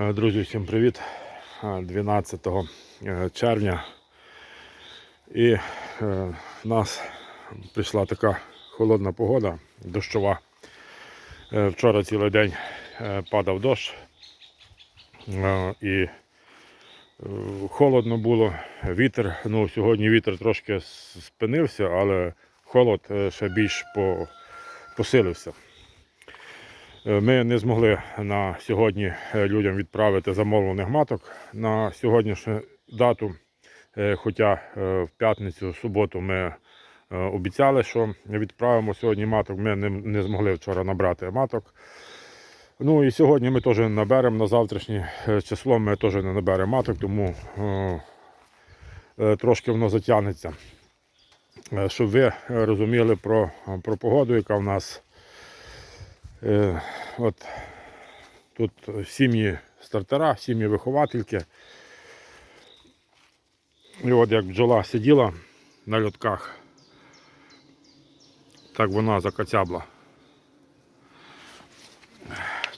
Е, Друзі, всім привіт! Е, 12 е, червня. І е, в нас прийшла така холодна погода, дощова. Е, Вчора цілий день е, падав дощ. Е, І е, холодно було, вітер. Ну, сьогодні вітер трошки спинився, але холод е, ще більш посилився. Е, Ми не змогли на сьогодні е, людям відправити замовлених маток на сьогоднішню дату. Е, Хоча в п'ятницю, в суботу ми обіцяли, що відправимо сьогодні маток. Ми не, змогли вчора набрати маток. Ну і сьогодні ми теж наберемо на завтрашнє число ми теж не наберемо маток, тому трошки воно затягнеться. Щоб ви розуміли про, про погоду, яка в нас. Е, От тут сім'ї стартера, сім'ї виховательки. І от як бджола сиділа на льотках, так вона закацябла.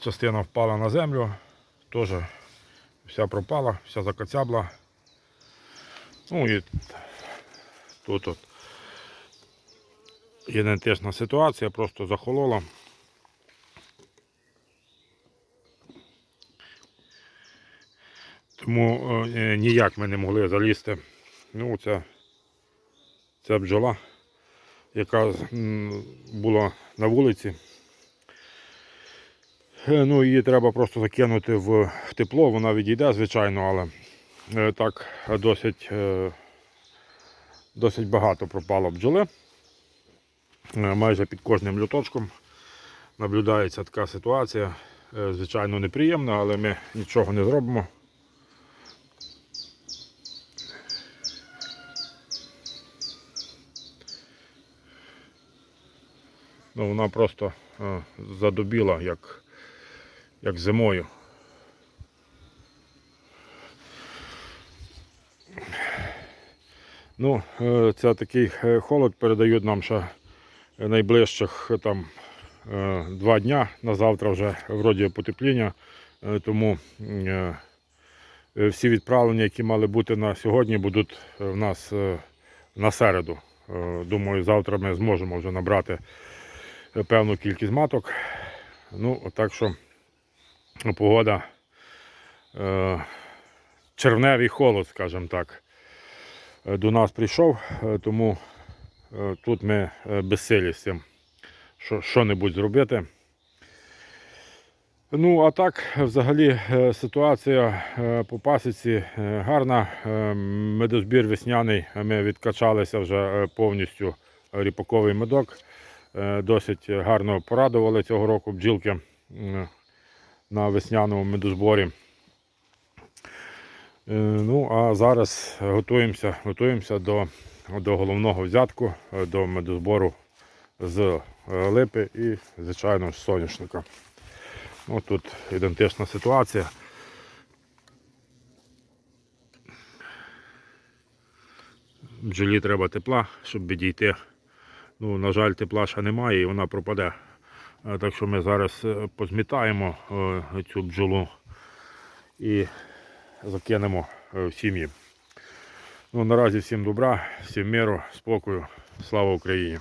Частина впала на землю, теж вся пропала, вся закацябла. Ну і тут от ідентична ситуація, просто захолола. Тому е, ніяк ми не могли залізти. Ну, це, це бджола, яка була на вулиці. Е, Ну, її треба просто закинути в, в тепло, вона відійде, звичайно, але е, так досить, е, досить багато пропало бджоли. Е, Майже під кожним люточком наблюдається така ситуація. Е, Звичайно, неприємна, але ми нічого не зробимо. Ну, вона просто е, задубіла, як, як зимою. Ну, е, це такий е, холод передають нам ще найближчих там два дня. На завтра вже вроді потепління. Тому всі відправлення, які мали бути на сьогодні, будуть в нас на середу. Думаю, завтра ми зможемо вже набрати певну кількість маток. Ну, так що ну, погода е, червневий холод, скажімо так, е, до нас прийшов, е, тому е, тут ми безсилі з цим що- що-небудь зробити. Ну, а так, взагалі, ситуація по пасіці гарна. Медозбір весняний. Ми відкачалися вже повністю ріпаковий медок. Е, Досить гарно порадували цього року бджілки на весняному медозборі. Е, Ну, а зараз готуємося, готуємося до, до головного взятку, е, до медозбору з липи і, звичайно, з соняшника. Ну, тут ідентична ситуація. Бджолі треба тепла, щоб відійти. Ну, на жаль, тепла ще немає і вона пропаде. Е, Так що ми зараз е, позмітаємо е, цю бджолу і закинемо в сім'ї. Ну, наразі всім добра, всім миру, спокою. Слава Україні!